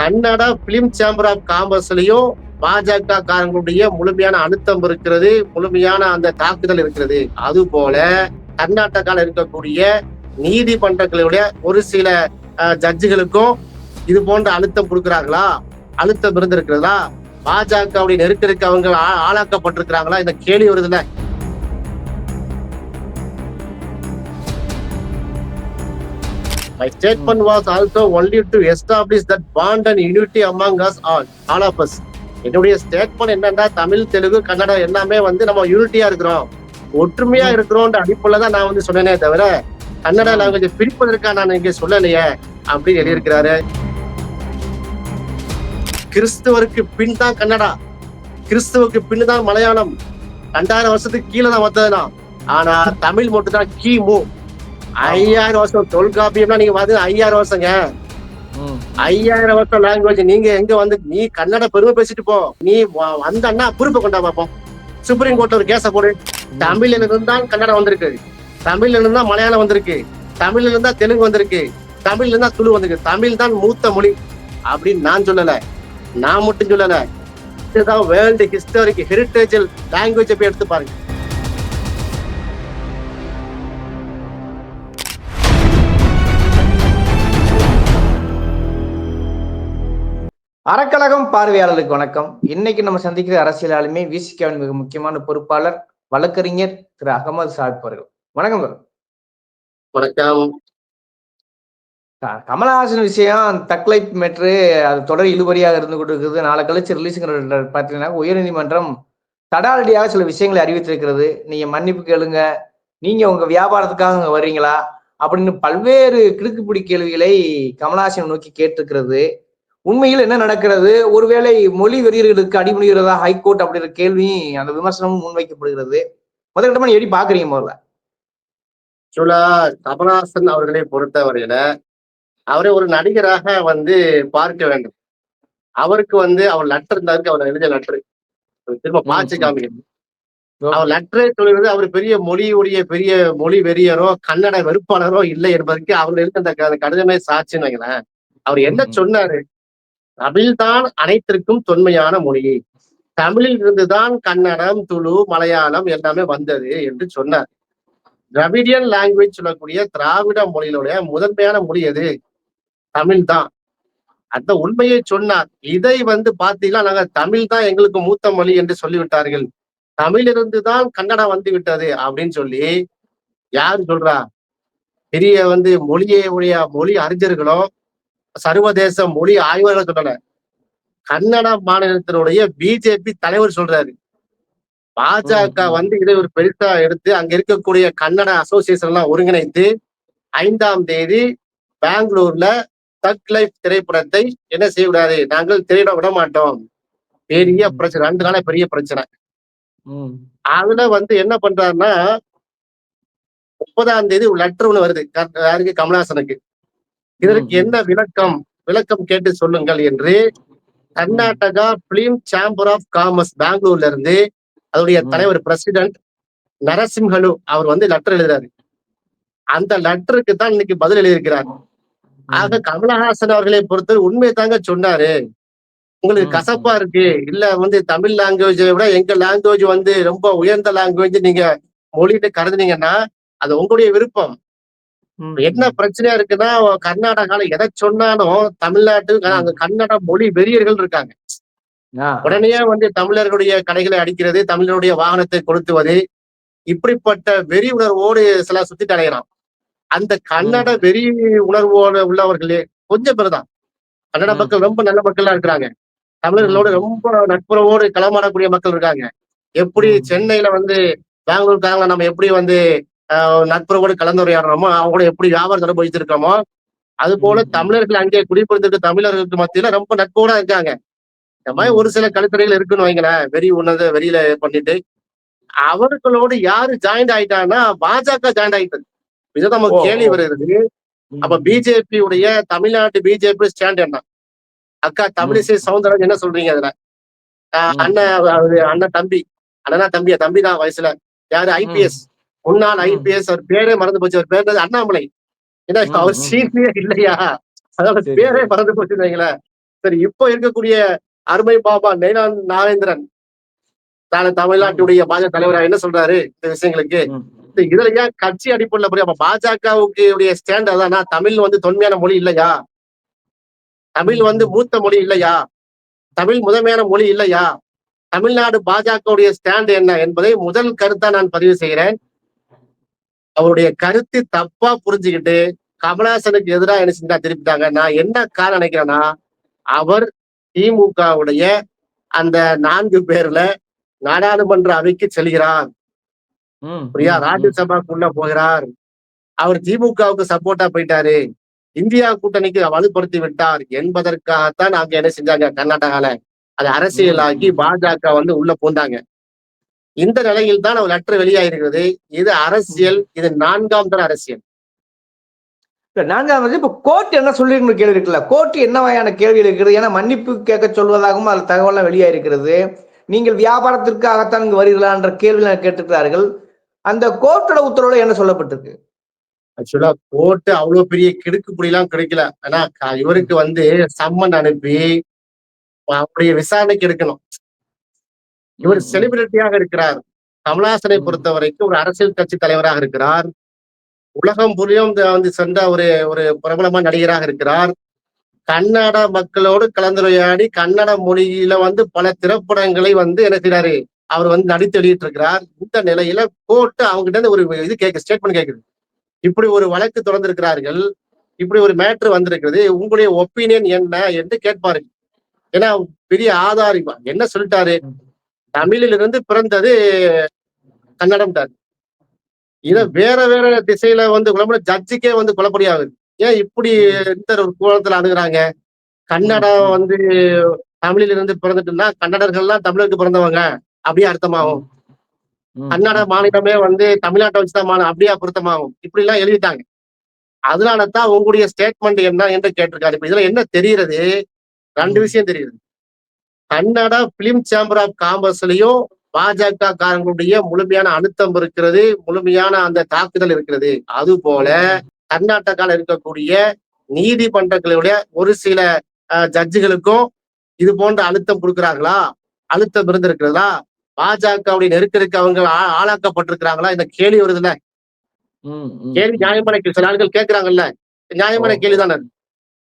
Kannada film chamber of காமர்ஸ்லயும் பாஜக காரங்களுடைய முழுமையான அழுத்தம் இருக்கிறது முழுமையான அந்த தாக்குதல் இருக்கிறது. அது போல கர்நாடகாவில் இருக்கக்கூடிய நீதிமன்றங்களுடைய ஒரு சில ஜட்ஜுகளுக்கும் இது போன்ற அழுத்தம் கொடுக்குறாங்களா அழுத்தம் இருந்திருக்கிறதா? பாஜகவுடைய நெருக்கடிக்கு அவங்க ஆளாக்கப்பட்டிருக்கிறாங்களா? இந்த கேள்வி வருதுல்ல. My statement was also only to establish that bond and unity among us all, all of us. என்னுடைய ஸ்டேட்மெண்ட் என்னன்னா தமிழ் தெலுங்கு கன்னடம் எல்லாமே வந்து நம்ம யூனிட்டியா இருக்கிறோம். ஒற்றுமையா இருக்கிறோம்ன்ற அடிப்படையில தான் நான் வந்து சொன்னேனே தவிர கன்னட லாங்குவேஜ் பிரிப்பதற்காக நான் இங்க சொல்லலையே அப்படின்னு எழுதியிருக்கிறாரு. கிறிஸ்துவருக்கு பின் தான் கன்னடா. கிறிஸ்துவுக்கு பின் தான் மலையாளம். ரெண்டாயிரம் வருஷத்துக்கு கீழே தான் வந்ததுனா ஆனா தமிழ் மட்டும் தான் கிமு ஐயாயிரம் வருஷம் தொல்காப்பியம்னா நீங்க வந்து ஐயாயிரம் வருஷங்க. ஐயாயிரம் வருஷம் லாங்குவேஜ் நீங்க எங்க வந்து நீ கன்னட பெருமை பேசிட்டு போ. நீ வ- வந்தன்னா பொறுப்பை கொண்டா பார்ப்போம். சுப்ரீம் கோர்ட்ல ஒரு கேஸ போடு. தமிழ்ல இருந்து தான் கன்னடம் வந்திருக்கு. தமிழ்ல இருந்து மலையாளம் வந்திருக்கு. தமிழ்ல இருந்தா தெலுங்கு வந்திருக்கு. தமிழ்ல இருந்தா துளு வந்திருக்கு. தமிழ் தான் மூத்த மொழி. அப்படின்னு நான் சொல்லல. நான் மட்டும் சொல்லல. இதுதான் வேர்ல்டு ஹிஸ்டாரிக் ஹெரிட்டேஜ் லாங்குவேஜ் போய் எடுத்து பாருங்க. அறக்கழகம் பார்வையாளர்களுக்கு வணக்கம். இன்னைக்கு நம்ம சந்திக்கிற அரசியல் ஆளுமே விசிகாவின் மிக முக்கியமான பொறுப்பாளர் வழக்கறிஞர் திரு அகமது சாஹிப் அவர்கள். வணக்கம். வணக்கம். கமலஹாசன் விஷயம் தக்லைப் மேட்ரு அது தொடர் இழுபறியாக இருந்து கொண்டு இருக்குது நாளை கழிச்சு ரிலீஸுங்கிற பார்த்தீங்கன்னா உயர்நீதிமன்றம் தடாலடியாக சில விஷயங்களை அறிவித்திருக்கிறது. நீங்க மன்னிப்பு கேளுங்க. நீங்க உங்க வியாபாரத்துக்காக இங்க வர்றீங்களா? அப்படின்னு பல்வேறு கிடுக்குப்பிடி கேள்விகளை கமலஹாசன் நோக்கி கேட்டிருக்கிறது. உண்மையில் என்ன நடக்கிறது? ஒருவேளை மொழி வெறியர்களுக்கு அடிபடுகிறதா ஹைகோர்ட் அப்படிங்கிற கேள்வி அந்த விமர்சனமும் முன்வைக்கப்படுகிறது. முதற்கட்டமா நீ எப்படி பாக்குறீங்க முதல்ல? ஆக்சுவலா கமலஹாசன் அவர்களை பொறுத்தவரையில அவரை ஒரு நடிகராக வந்து பார்க்க வேண்டும். அவருக்கு வந்து அவர் லெட்டர் இருந்தாருக்கு அவர் எழுதிய லெட்டர் திரும்ப பாய்ச்சி. காமிக்கணும். அவர் லெட்டரே சொல்லுறது அவர் பெரிய மொழியுடைய பெரிய மொழி வெறியரோ கன்னட வெறுப்பாளரோ இல்லை என்பதற்கு அவர் எழுந்த அந்த கடிதமே சாட்சின்னு வைங்களேன். அவர் என்ன. சொன்னாரு? தமிழ்தான் அனைத்திற்கும் தொன்மையான மொழி தமிழில் இருந்துதான் கன்னடம் துளு மலையாளம் எல்லாமே வந்தது என்று சொன்னார். திராவிடியன் லாங்குவேஜ் சொல்லக்கூடிய திராவிட மொழியினுடைய முதன்மையான மொழி எது? தமிழ் தான் அந்த உண்மையை சொன்னார். இதை வந்து பார்த்தீங்கன்னா நாங்க தமிழ் தான் எங்களுக்கு மூத்த மொழி என்று சொல்லிவிட்டார்கள். தமிழிலிருந்து தான் கன்னடம் வந்து விட்டது அப்படின்னு சொல்லி யார் சொல்றா? பெரிய வந்து மொழியை உடைய மொழி அறிஞர்களோ சர்வதேச மொழி ஆய்வாளர்கள் சொல்லல கன்னட மாநிலத்தினுடைய பிஜேபி தலைவர் சொல்றாரு. பாஜக. வந்து இதை ஒரு பெருசா எடுத்து அங்க இருக்கக்கூடிய கன்னட அசோசியேஷன் எல்லாம் ஒருங்கிணைத்து ஐந்தாம் தேதி பெங்களூர்ல தக் லைஃப் திரைப்படத்தை என்ன செய்யக்கூடாது? நாங்கள் திரையிட விட மாட்டோம். பெரிய. பிரச்சனை. ரெண்டு நாளா பெரிய பிரச்சனை. அதுல வந்து என்ன பண்றாருன்னா முப்பதாம் தேதி ஒரு லெட்டர் ஒண்ணு வருது. யாருக்கு? கமலஹாசனுக்கு. இதற்கு. என்ன விளக்கம்? விளக்கம் கேட்டு சொல்லுங்கள் என்று Karnataka film chamber of commerce பெங்களூர்ல இருந்து அதோடைய ம். தலைவர் பிரசிடென்ட் நரசிம்ஹலு அவர் வந்து லெட்டர் எழுதுறாரு. அந்த லெட்டருக்கு தான் இன்னைக்கு பதில் எழுதியிருக்கிறார். ஆக கமலஹாசன் அவர்களை பொறுத்தவரை உண்மையை தாங்க சொன்னாரு. உங்களுக்கு கசப்பா இருக்கு. இல்ல வந்து தமிழ் லாங்குவேஜை விட எங்க லாங்குவேஜ் வந்து ரொம்ப உயர்ந்த லாங்குவேஜ் நீங்க மொழிட்டு கருதுனீங்கன்னா அது உங்களுடைய விருப்பம். என்ன பிரச்சனையா இருக்குன்னா கர்நாடகால எதை சொன்னாலும் தமிழ்நாட்டு அங்க கன்னட மொழி வெறியர்கள் இருக்காங்க. உடனே வந்து தமிழர்களுடைய கடைகளை அடிக்கிறது தமிழருடைய வாகனத்தை கொளுத்துவது இப்படிப்பட்ட வெறி உணர்வோடு சில சுத்திட்டு அலைகிறான் அந்த கன்னட வெறி உணர்வோடு உள்ளவர்களே கொஞ்சம் பேர் தான். கன்னட. மக்கள் ரொம்ப நல்ல மக்களா இருக்கிறாங்க. தமிழர்களோட ரொம்ப நட்புறவோடு களமாடக்கூடிய மக்கள் இருக்காங்க. எப்படி. சென்னையில வந்து பெங்களூர்காரங்க நம்ம எப்படி வந்து நட்புறவோடு கலந்துரையாடுறோமோ அவங்க கூட எப்படி வியாபாரம் தொடர்பு வைத்திருக்கோமோ அது போல. தமிழர்கள் அங்கே குடிபெயர்ந்திருக்க தமிழர்களுக்கு மத்தியில ரொம்ப நட்போட இருக்காங்க. இந்த மாதிரி. ஒரு சில கழுத்தறைகள் இருக்குன்னு வைங்களேன். வெறி உணர்ந்து வெளியில பண்ணிட்டு அவர்களோடு யாரு ஜாயிண்ட் ஆயிட்டாங்கன்னா பாஜக ஜாயிண்ட் ஆயிட்டது. இதுதான் நமக்கு கேள்வி. வருகிறது. அப்ப பிஜேபி உடைய தமிழ்நாட்டு பிஜேபி ஸ்டாண்ட் என்ன அக்கா தமிழிசை சவுந்தரராஜன் என்ன சொல்றீங்க அதுல. அண்ணன் அண்ணன் தம்பி. அண்ணனா தம்பியா? தம்பி தான் வயசுல. யாரு? ஐபிஎஸ் முன்னாள். ஐபிஎஸ் அவர் பேரே மறந்து போச்சு. அவர் பேர்? அண்ணாமலை. ஏன்னா அவர் ம். சீனியே இல்லையா? அதோட பேரே. மறந்து போச்சு வைங்களேன். சரி இப்போ இருக்கக்கூடிய அருமை பாபா நைனா நாகேந்திரன் தானே தமிழ்நாட்டுடைய பாஜக தலைவரா என்ன சொல்றாரு? இந்த விஷயங்களுக்கு. இதுல ஏன் கட்சி அடிப்படையில போய் அப்ப பாஜகவுக்கு உடைய ஸ்டாண்ட் அதானா? தமிழ் வந்து தொன்மையான மொழி இல்லையா? தமிழ் வந்து மூத்த மொழி இல்லையா? தமிழ் முதன்மையான மொழி இல்லையா? தமிழ்நாடு பாஜகவுடைய ஸ்டாண்ட் என்ன என்பதை முதல் கருத்தா நான் பதிவு செய்கிறேன். அவருடைய கருத்து தப்பா புரிஞ்சுக்கிட்டு கமலஹாசனுக்கு எதிராக என்ன செஞ்சா திருப்பிட்டாங்க? நான் என்ன காரணம் நினைக்கிறேன்னா அவர் திமுகவுடைய அந்த நான்கு பேர்ல நாடாளுமன்ற அவைக்கு செல்கிறார். பிரியா. ராஜ்யசபாக்குள்ள போகிறார். அவர் திமுகவுக்கு சப்போர்ட்டா போயிட்டாரு. இந்தியா கூட்டணிக்கு வலுப்படுத்தி விட்டார் என்பதற்காகத்தான் அங்க என்ன செஞ்சாங்க? கர்நாடகால. அது அரசியலாக்கி பாஜக வந்து உள்ள பூந்தாங்க. இந்த நிலையில் தான் அவர் லெட்டர் வெளியாயிருக்கிறது. இது அரசியல். இது நான்காம் தர அரசியல். நான்காவது இப்ப கோர்ட் என்ன சொல்லிருக்கிற கேள்வி இருக்குல்ல? கோர்ட் என்ன வகையான கேள்வி இருக்கிறது ஏன்னா மன்னிப்பு கேட்க சொல்வதாகவும் அது தகவலாம் வெளியா இருக்கிறது நீங்கள் வியாபாரத்திற்காகத்தான் இங்கு வருகிறீர்களான்ற கேள்வி கேட்டிருக்கிறார்கள். அந்த கோர்ட்டோட உத்தரவுல என்ன சொல்லப்பட்டிருக்கு? ஆக்சுவலா கோர்ட்டு அவ்வளவு பெரிய கிடுக்கு புடியெல்லாம் கிடைக்கல. ஆனா இவருக்கு வந்து சம்மன் அனுப்பி அவருடைய விசாரணைக்கு எடுக்கணும். இவர். செலிபிரிட்டியாக இருக்கிறார். கமலஹாசனை ம். பொறுத்த வரைக்கும் ஒரு அரசியல் கட்சி தலைவராக இருக்கிறார். உலகம் புரியும் வந்து சென்ற ஒரு ஒரு பிரபலமான நடிகராக இருக்கிறார். கன்னட மக்களோடு கலந்துரையாடி கன்னட மொழியில வந்து பல திரைப்படங்களை வந்து என்ன செய்றாரு அவர் வந்து நடித்து வெளியிட்டு இருக்கிறார் இந்த நிலையில கோர்ட்டு அவங்க கிட்ட ஒரு இது கேட்க ஸ்டேட்மெண்ட் கேட்குது இப்படி ஒரு வழக்கு தொடர்ந்திருக்கிறார்கள் இப்படி ஒரு மேட்ரு வந்திருக்கிறது. உங்களுடைய ஒப்பீனியன் என்ன என்று கேட்பாரு. ஏன்னா பெரிய ஆதாரிமா என்ன சொல்லிட்டாரு? தமிழிலிருந்து பிறந்தது கன்னடம் தான். இத வேற வேற திசையில வந்து குழப்பம் ஜட்ஜுக்கே வந்து குழப்படியாகுது ஏன் இப்படி இந்த ஒரு கோலத்துல அணுகுறாங்க? கன்னடம் வந்து தமிழில் இருந்து பிறந்துட்டுன்னா கன்னடர்கள்லாம் தமிழருக்கு பிறந்தவங்க அப்படியே அர்த்தமாகும். கன்னட மாநிலமே வந்து தமிழ்நாட்டை வச்சுதான் மாநிலம் அப்படியே பொருத்தமாகும் இப்படி எல்லாம் எழுதிட்டாங்க. அதனாலதான் உங்களுடைய ஸ்டேட்மெண்ட் என்ன என்று கேட்டிருக்காரு. இப்ப இதுல என்ன தெரியுறது ரெண்டு. விஷயம் தெரியுது கன்னட பிலிம் சேம்பர் ஆஃப் காமர்ஸ்லயும் பாஜக காரங்களுடைய முழுமையான அழுத்தம் இருக்கிறது முழுமையான அந்த தாக்குதல் இருக்கிறது. அது போல கர்நாடகால இருக்கக்கூடிய நீதிமன்றங்களுடைய ஒரு சில ஜட்ஜுகளுக்கும் இது போன்ற அழுத்தம் கொடுக்கிறாங்களா அழுத்தம் இருந்திருக்கிறதா? பாஜகவுடைய நெருக்கடிக்கு அவங்க ஆளாக்கப்பட்டிருக்கிறாங்களா? இந்த கேள்வி வருதுல்ல. கேள்வி நியாயமான சில ஆட்கள் கேட்கிறாங்கல்ல நியாயமான. கேள்விதானே.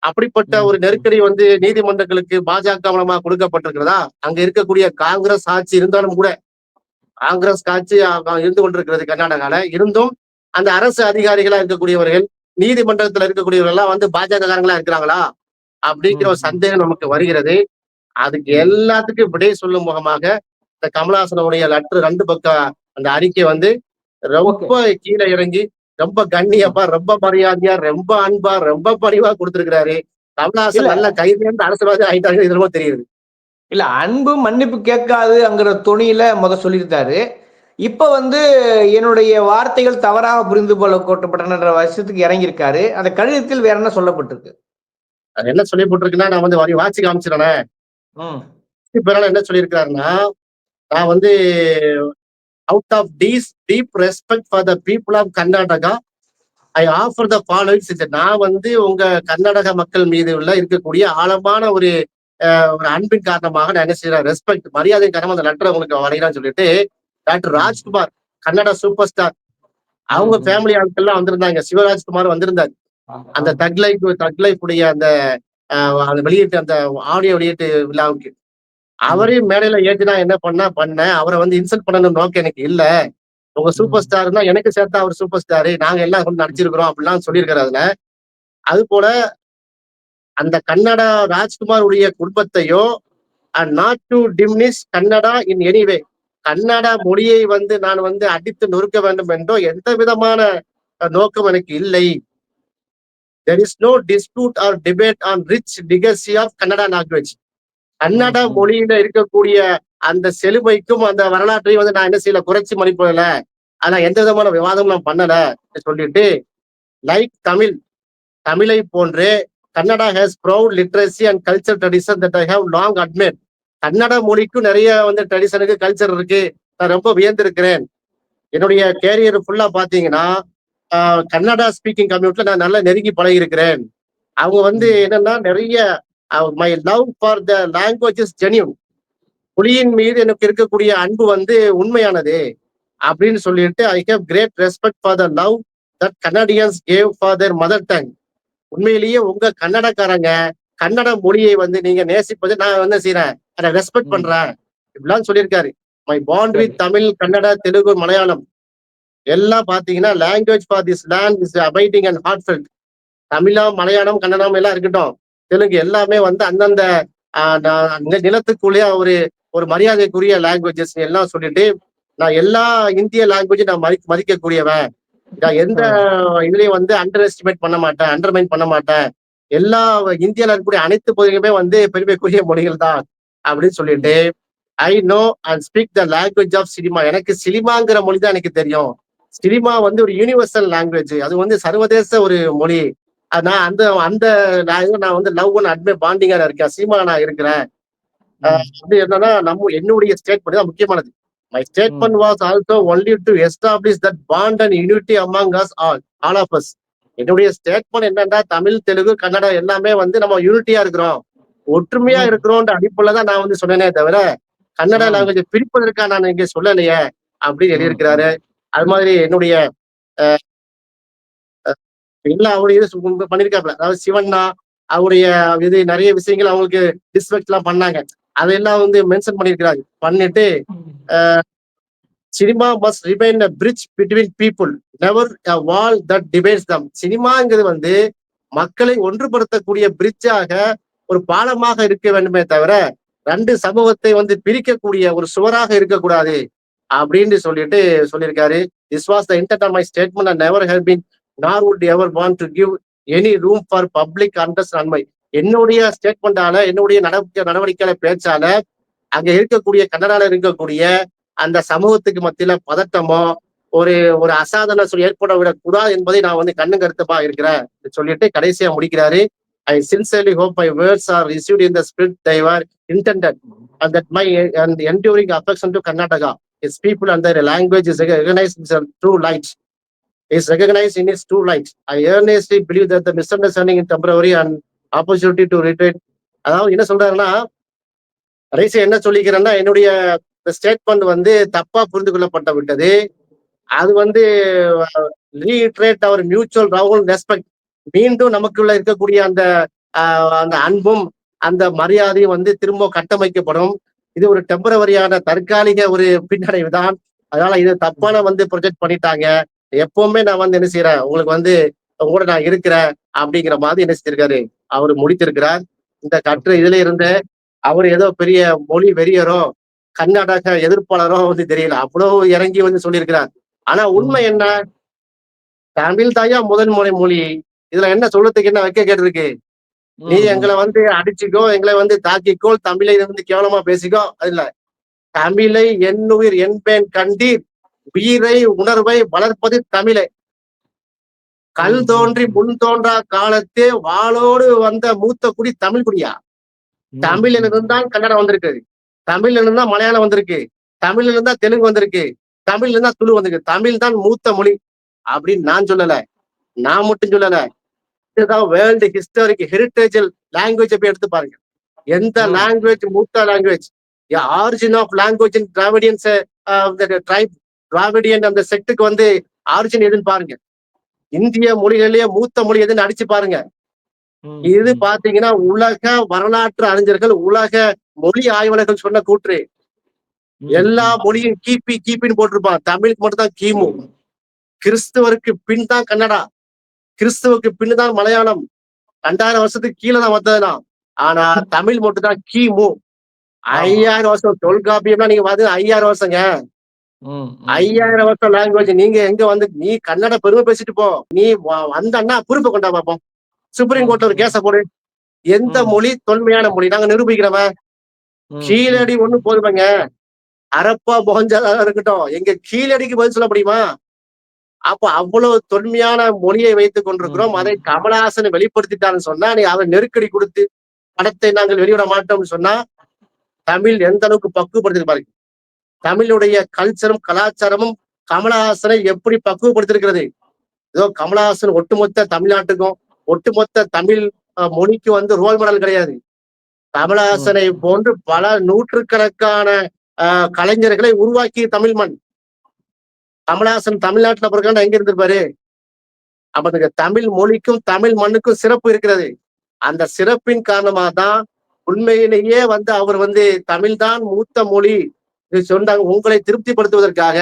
அப்படிப்பட்ட. ஒரு நெருக்கடி வந்து நீதிமன்றங்களுக்கு பாஜக மூலமா கொடுக்கப்பட்டிருக்கிறதா? அங்க இருக்கக்கூடிய காங்கிரஸ் ஆட்சி இருந்தாலும் கூட காங்கிரஸ் ஆட்சி அ- இருந்து கொண்டிருக்கிறது கர்நாடகால. இருந்தும் அந்த அரசு அதிகாரிகளா இருக்கக்கூடியவர்கள் நீதிமன்றத்துல இருக்கக்கூடியவர்கள் எல்லாம் வந்து பாஜக காரங்களா இருக்கிறாங்களா? அப்படிங்கிற ஒரு. சந்தேகம் நமக்கு வருகிறது. அதுக்கு எல்லாத்துக்கும் விடை சொல்லும் முகமாக இந்த கமலஹாசனுடைய லெட்டர் ரெண்டு பக்கம் அந்த அறிக்கை வந்து ரொம்ப கீழே இறங்கி ரொம்ப கண்ணியப்பா ரொம்ப மரியாதையா ரொம்ப அன்பா ரொம்ப பணிவா கொடுத்திருக்கிறாரு. கமலஹாசன். நல்ல கைதேர்ந்து அரசியல்வாதி ஆயிட்டாங்க இது ரொம்ப தெரியுது. இல்ல அன்பு மன்னிப்பு கேட்காதுங்கிற துணியில முத சொல்லியிருந்தாரு. இப்ப வந்து என்னுடைய வார்த்தைகள் தவறாக புரிந்து கொள்ள கோட்டப்பட்டன விஷயத்துக்கு இறங்கியிருக்காரு. அந்த கடிதத்தில் வேற என்ன சொல்லப்பட்டிருக்கு? அது என்ன சொல்லி போட்டிருக்குன்னா நான் வந்து வரி வாட்சி காமிச்சிடறேன். பிறகு என்ன சொல்லியிருக்காருன்னா நான் வந்து out of these deep respect for the people of Karnataka I offer the following நான் வந்து உங்க கர்நாடக மக்கள் மீது உள்ள இருக்கக்கூடிய ஆழமான ஒரு ஒரு அன்பின் காரணமாக நான் என்ன செய்யறேன் ரெஸ்பெக்ட் மரியாதை காரணமா அந்த லெட்டர் உங்களுக்கு வரைகிறான்னு சொல்லிட்டு doctor Rajkumar Kannada super star அவங்க. ஃபேமிலி ஆட்கள்லாம் வந்திருந்தாங்க. சிவராஜ்குமார் வந்திருந்தார். அந்த தக் லைஃப் தக் லைஃப் உடைய அந்த வெளியீட்டு அந்த ஆடியோ வெளியீட்டு விழாவுக்கு. அவரையும் மேடையில ஏற்றினா என்ன பண்ணா? பண்ண. அவரை வந்து இன்சல்ட் பண்ணணும் நோக்கம் எனக்கு இல்ல. உங்க சூப்பர் ஸ்டார்னா எனக்கு சேர்த்தா அவர் சூப்பர் ஸ்டாரு நாங்க எல்லாம் வந்து நடிச்சிருக்கிறோம் அப்படிலாம் சொல்லியிருக்காரு அதுல. அது போல அந்த கன்னடா ராஜ்குமார் உடைய குடும்பத்தையோ not to diminish Kannada in any way Kannada மொழியை வந்து நான் வந்து அடித்து நொறுக்க வேண்டும் என்றோ எந்த விதமான நோக்கம் எனக்கு இல்லை. There is no dispute or debate on rich legacy of Kannada language Kannada. மொழியில இருக்கக்கூடிய அந்த செழுமைக்கும் அந்த வரலாற்றையும் வந்து நான் என்ன செய்யல குறைச்சி மதிப்பிடல. ஆனா எந்த விதமான விவாதமும் நான் பண்ணல சொல்லிட்டு லைக் தமிழ் தமிழை போன்றே Kannada has proud literacy and culture tradition that I have long admit Kannada மொழிக்கும் நிறைய வந்து ட்ரெடிஷனுக்கு கல்ச்சர் இருக்கு. நான் ரொம்ப வியந்திருக்கிறேன். என்னுடைய கேரியர் ஃபுல்லா பாத்தீங்கன்னா கன்னடா ஸ்பீக்கிங் கம்யூனிட்டில நான் நல்லா நெருங்கி பழகி இருக்கிறேன் அவங்க வந்து என்னன்னா நிறைய my love for the language is genuine மொழியின் மீது எனக்கு இருக்கக்கூடிய அன்பு வந்து உண்மையானது அப்படின்னு சொல்லிட்டு I have great respect for the love that Canadians gave for their mother tongue உண்மையிலேயே உங்க கன்னடக்காரங்க கன்னட மொழியை வந்து நீங்க நேசிப்பது நான் வந்து செய்யறேன் அதை ரெஸ்பெக்ட். பண்றேன். இப்படிலாம் சொல்லியிருக்காரு. My bond with Tamil Kannada Telugu Malayalam. எல்லாம் பாத்தீங்கன்னா language for this land is abiding and heartfelt தமிழம் Malayalam Kannada எல்லாம் இருக்கட்டும். தெலுங்கு எல்லாமே வந்து அந்தந்த நிலத்துக்குள்ளேயே ஒரு ஒரு மரியாதைக்குரிய லாங்குவேஜஸ் எல்லாம் சொல்லிட்டு நான் எல்லா இந்திய லாங்குவேஜும் நான் மதி மதிக்கக்கூடியவன் நான் எந்த இதுலயும் வந்து அண்டர் எஸ்டிமேட் பண்ண மாட்டேன் அண்டர்மைன் பண்ண மாட்டேன். எல்லா இந்தியால இருக்கக்கூடிய அனைத்து பகுதிகளுமே வந்து பெருமைக்குரிய மொழிகள் தான் அப்படின்னு சொல்லிட்டு I know and speak the language of cinema எனக்கு சினிமாங்கிற மொழி தான் எனக்கு தெரியும். சினிமா வந்து ஒரு யூனிவர்சல் லாங்குவேஜ் அது வந்து சர்வதேச ஒரு மொழி. நான் அந்த அந்த language நான் வந்து லவ் ஒன் அட்மே பாண்டிங்கா இருக்கேன் சினிமா நான் இருக்கிறேன் வந்து என்னன்னா நம்ம என்னுடைய ஸ்டேட்மெண்ட் தான் முக்கியமானது. My. Statement was also only to establish that bond and unity among us all all of us என்னுடைய ஸ்டேட்மெண்ட் என்னன்னா தமிழ் தெலுங்கு கன்னடம் எல்லாமே வந்து நம்ம யூனிட்டியா இருக்கிறோம். ஒற்றுமையா. இருக்கிறோம்ன்ற அடிப்புல தான் நான் வந்து சொன்னேனே தவிர கன்னட. லாங்குவேஜ் பிரிப்பதற்காக நான் இங்க சொல்லலையே அப்படின்னு. எழுதியிருக்கிறாரு. அது மாதிரி என்னுடைய அஹ், அஹ், எல்லா அவருடைய பண்ணிருக்காப்ல அதாவது சிவண்ணா அவருடைய இது நிறைய விஷயங்கள் அவங்களுக்கு டிஸ்பெக்ட் எல்லாம் பண்ணாங்க. அதெல்லாம் வந்து மென்ஷன் பண்ணிருக்கிறாங்க பண்ணிட்டு cinema must remain a bridge between people never a wall that debates them சினிமாங்கிறது வந்து மக்களை ஒன்றுபடுத்தக்கூடிய பிரிட்ஜாக ஒரு பாலமாக இருக்க வேண்டுமே தவிர ரெண்டு சமூகத்தை வந்து பிரிக்கக்கூடிய ஒரு சுவராக இருக்கக்கூடாது. அப்படின்னு சொல்லிட்டு சொல்லியிருக்காரு. This was the intent of my statement and never have been nor would ever want to give any room for public அண்டர்ஸ் நன்மை என்னுடைய ஸ்டேட்மெண்டால என்னுடைய நடவடிக்கை நடவடிக்கையால பேச்சால அங்க இருக்கக்கூடிய கன்னடால இருக்கக்கூடிய அந்த சமூகத்துக்கு மத்தியில பதட்டமோ ஒரு ஒரு அசாதாரண சொல்லி ஏற்பட விடக்கூடாது என்பதை நான் வந்து கண்ணு கருத்துப்பா இருக்கிறேன் சொல்லிட்டு கடைசியா முடிக்கிறாரு. I sincerely hope my words are received in the spirit they were intended and that my and enduring affection to Karnataka its people and their language is recognise in its. Is recognized in its true light. I earnestly believe that the misunderstanding in temporary and opportunity to retreat. அதாவது என்ன சொல்றாருன்னா கடைசி என்ன சொல்லிக்கிறேன்னா என்னுடைய statement வந்து தப்பா புரிந்து கொள்ளப்பட்டு விட்டது. அது வந்து ரீட்ரேட் அவர் மியூச்சுவல் ரவுல் ரெஸ்பெக்ட் மீண்டும் நமக்குள்ள இருக்கக்கூடிய அந்த அந்த அன்பும் அந்த மரியாதையும் வந்து திரும்ப கட்டமைக்கப்படும். இது ஒரு டெம்பரவரியான தற்காலிக ஒரு பின்னடைவு தான் அதனால இது தப்பான வந்து ப்ரொஜெக்ட் பண்ணிட்டாங்க. எப்பவுமே நான் வந்து என்ன செய்யறேன் உங்களுக்கு வந்து உங்க கூட நான் இருக்கிறேன் அப்படிங்கிற மாதிரி என்ன செஞ்சிருக்காரு. அவர் முடித்திருக்கிறார். இந்த கற்று இதுல இருந்து அவர் ஏதோ பெரிய மொழி வெறியரோ கர்நாடக எதிர்ப்பாளரோ வந்து தெரியல. அவ்வளவு இறங்கி வந்து சொல்லியிருக்கிறார். ஆனா உண்மை என்ன? தமிழ் தாயா முதல் மொழி மொழி. இதுல என்ன சொல்றதுக்கு என்ன வைக்க கேட்டிருக்கு? நீ எங்களை வந்து அடிச்சுக்கோ எங்களை வந்து தாக்கிக்கோ தமிழை வந்து கேவலமா பேசிக்கோ அது இல்ல. தமிழை என்னுயிர் என்பேன் கண்டீர். உயிரை உணர்வை வளர்ப்பது தமிழை. கல் தோன்றி முன் தோன்றா காலத்தே வாளோடு வந்த மூத்த குடி தமிழ் குடியா? தமிழில் இருந்தால் கன்னடம் வந்திருக்கு. தமிழ்ல இருந்தா மலையாளம் வந்திருக்கு. தமிழ்ல இருந்தா தெலுங்கு வந்திருக்கு. தமிழ்ல இருந்தா துளு வந்திருக்கு. தமிழ் தான் மூத்த மொழி. அப்படின்னு நான் சொல்லல. நான் மட்டும் சொல்லல. இதுதான் வேர்ல்டு ஹிஸ்டாரிக் ஹெரிட்டேஜ் லாங்குவேஜ் போய் எடுத்து பாருங்க. எந்த. லாங்குவேஜ் மூத்த language origin of language in Dravidians tribe Dravidian அந்த செட்டுக்கு வந்து ஆரிஜின் எதுன்னு பாருங்க. இந்திய மொழிகளிலேயே மூத்த மொழி எதுன்னு அடிச்சு பாருங்க. இது பாத்தீங்கன்னா உலக வரலாற்று அறிஞர்கள் உலக மொழி ஆய்வாளர்கள் சொன்ன கூற்று. எல்லா மொழியும் கிபி கிபின்னு போட்டிருப்பான். தமிழுக்கு மட்டும் தான் கிமு. கிறிஸ்துவருக்கு பின் தான் கன்னடா. கிறிஸ்துவுக்கு பின் தான் மலையாளம். ரெண்டாயிரம் வருஷத்துக்கு கீழே தான் வந்ததுனா ஆனா தமிழ் மட்டும் தான் கிமு ஐயாயிரம் வருஷம் தொல்காப்பியம்னா நீங்க வந்து ஐயாயிரம் வருஷங்க. ஐயாயிரம் வருஷம் லாங்குவேஜ் நீங்க எங்க வந்து நீ கன்னட பெருமை பேசிட்டு போ. நீ வந்தன்னா பொறுப்பை கொண்டா பாப்போம் சுப்ரீம் கோர்ட்ல ஒரு கேஸ போடு. எந்த. மொழி தொன்மையான மொழி? நாங்க நிரூபிக்கிறவன். கீழடி ஒண்ணு போதுமாங்க. அரப்பா மொஹஞ்சதா இருக்கட்டும். எங்க கீழடிக்கு பதில் சொல்ல முடியுமா? அப்ப அவ்வளவு தொன்மையான மொழியை வைத்துக் கொண்டிருக்கிறோம். அதை. கமலஹாசன் வெளிப்படுத்திட்டான்னு சொன்னா நீ அவன் நெருக்கடி கொடுத்து படத்தை நாங்கள் வெளியிட மாட்டோம்னு சொன்னா தமிழ் எந்த அளவுக்கு பக்குவப்படுத்தி பாருங்க தமிழுடைய கல்ச்சரும் கலாச்சாரமும் கமலஹாசனை எப்படி பக்குவப்படுத்திருக்கிறது ஏதோ கமலஹாசன் ஒட்டுமொத்த தமிழ்நாட்டுக்கும் ஒட்டுமொத்த தமிழ் மொழிக்கு வந்து ரோல் மாடல் கிடையாது. கமலஹாசனை போன்று பல நூற்றுக்கணக்கான கலைஞர்களை உருவாக்கிய தமிழ் மண். கமலஹாசன் தமிழ்நாட்டுல பிறகு எங்க இருந்திருப்பாரு? இந்த தமிழ் மொழிக்கும் தமிழ் மண்ணுக்கும் சிறப்பு இருக்கிறது. அந்த சிறப்பின் காரணமா தான் உண்மையிலேயே வந்து அவர் வந்து தமிழ்தான் மூத்த மொழி. சொன்னாங்க உங்களை திருப்திப்படுத்துவதற்காக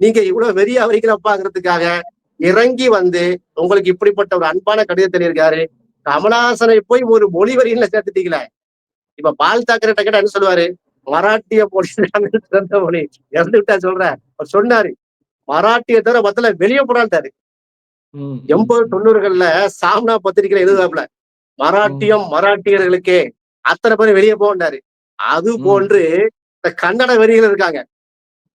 நீங்க இவ்வளவு வெறியா வரிக்கிறப்பாங்கிறதுக்காக இறங்கி வந்து உங்களுக்கு இப்படிப்பட்ட ஒரு அன்பான கடிதம் தெரியிருக்காரு கமலஹாசனை போய் ஒரு மொழி வரியில சேர்த்துட்டீங்களே. இப்ப பால் தாக்கரே டக்கெட் என்ன சொல்லுவாரு மராட்டிய மொழி சிறந்த மொழி. இறந்து விட்டா சொல்றேன் அவர் சொன்னாரு மராட்டிய தவிர மத்தல வெளியே போடாட்டாரு ம், எண்பது தொண்ணூறுகள்ல சாம்னா பத்திரிகையில எழுதுவாப்ல மராட்டியம் மராட்டியர்களுக்கே. அத்தனை பேரும் வெளியே போண்டாரு அது போன்று இந்த கன்னட வெறிகள் இருக்காங்க.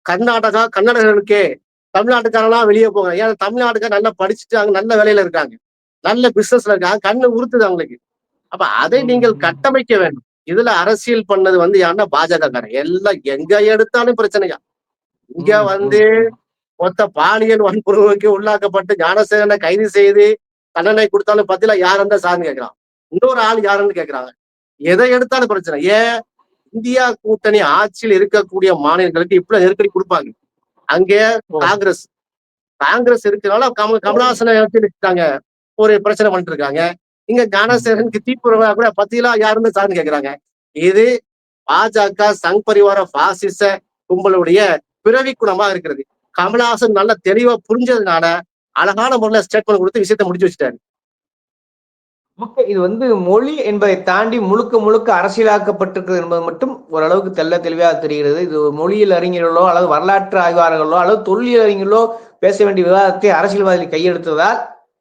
கர்நாடகா கன்னடர்களுக்கே தமிழ்நாட்டுக்காரெல்லாம் வெளியே போங்க. ஏன்னா தமிழ்நாட்டுக்கார நல்லா படிச்சுட்டு அங்க நல்ல வேலையில இருக்காங்க. நல்ல பிசினஸ்ல இருக்காங்க. கண்ணு உறுத்துது அவங்களுக்கு. அப்ப அதை நீங்கள். கட்டமைக்க வேண்டும். இதுல அரசியல் பண்ணது வந்து யாருன்னா பாஜக காரன். எல்லாம் எங்க எடுத்தாலும் பிரச்சனையா? இங்க வந்து மொத்த பாலியல் வன்புணர்வுக்கு உள்ளாக்கப்பட்டு ஞானசேகரனை கைது செய்து தண்டனை கொடுத்தாலும் பத்தில யார் இருந்தா சார்னு கேட்கிறான். இன்னொரு ஆள் யாருன்னு கேட்கிறாங்க. எதை எடுத்தாலும் பிரச்சனை. ஏன்? இந்தியா கூட்டணி ஆட்சியில் இருக்கக்கூடிய மாநிலங்களுக்கு இப்படி நெருக்கடி கொடுப்பாங்க. அங்கே காங்கிரஸ். காங்கிரஸ் இருக்கிறனால கம கமலஹாசனை வச்சுட்டாங்க ஒரு பிரச்சனை பண்ணிட்டு இருக்காங்க. இங்க ஞானசேகரனுக்கு தீப்புறவா கூட பத்திலா யாருன்னு சார்னு கேட்கிறாங்க இது பாஜக சங் பரிவார பாசிச கும்பலுடைய பிறவி குணமா இருக்கிறது. கமலஹாசன் நல்ல தெளிவா புரிஞ்சதுனால அழகான முறையில ஸ்டேட்மெண்ட் கொடுத்து விஷயத்தை முடிச்சு வச்சுட்டாரு. இது வந்து மொழி என்பதை தாண்டி முழுக்க முழுக்க அரசியலாக்கப்பட்டிருக்கிறது என்பது மட்டும் ஓரளவுக்கு தெல்ல தெளிவாக தெரிகிறது. இது மொழியியல் அறிஞர்களோ அல்லது வரலாற்று ஆய்வாளர்களோ அல்லது தொல்லியல் அறிஞர்களோ பேச வேண்டிய விவாதத்தை அரசியல்வாதிகள் கையெடுத்ததால்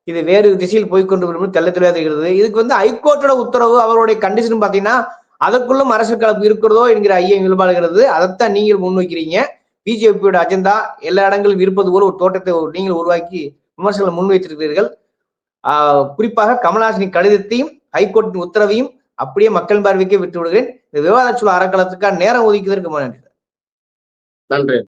இது வேறு திசையில் போய்க்கொண்டு வரும் தெல்ல தெளிவாக தெரிகிறது. இதுக்கு வந்து ஹைகோர்ட்டோட உத்தரவு அவருடைய கண்டிஷன் பார்த்தீங்கன்னா அதற்குள்ளும் அரசியல் கலப்பு இருக்கிறதோ என்கிற ஐயம் இயல்பாகிறது அதைத்தான் நீங்கள் முன்வைக்கிறீங்க. பிஜேபியோட அஜெண்டா எல்லா இடங்களிலும் இருப்பது போல ஒரு தோட்டத்தை நீங்கள் உருவாக்கி விமர்சனங்களை முன்வைத்திருக்கிறீர்கள். குறிப்பாக கமல்ஹாசனின் கடிதத்தையும் ஹைகோர்ட்டின் உத்தரவையும் அப்படியே மக்கள் பார்வைக்கே விட்டு விடுகிறேன் இந்த விவாத சொல்ல நேரம் ஒதுக்கியதற்கு நன்றி நன்றி.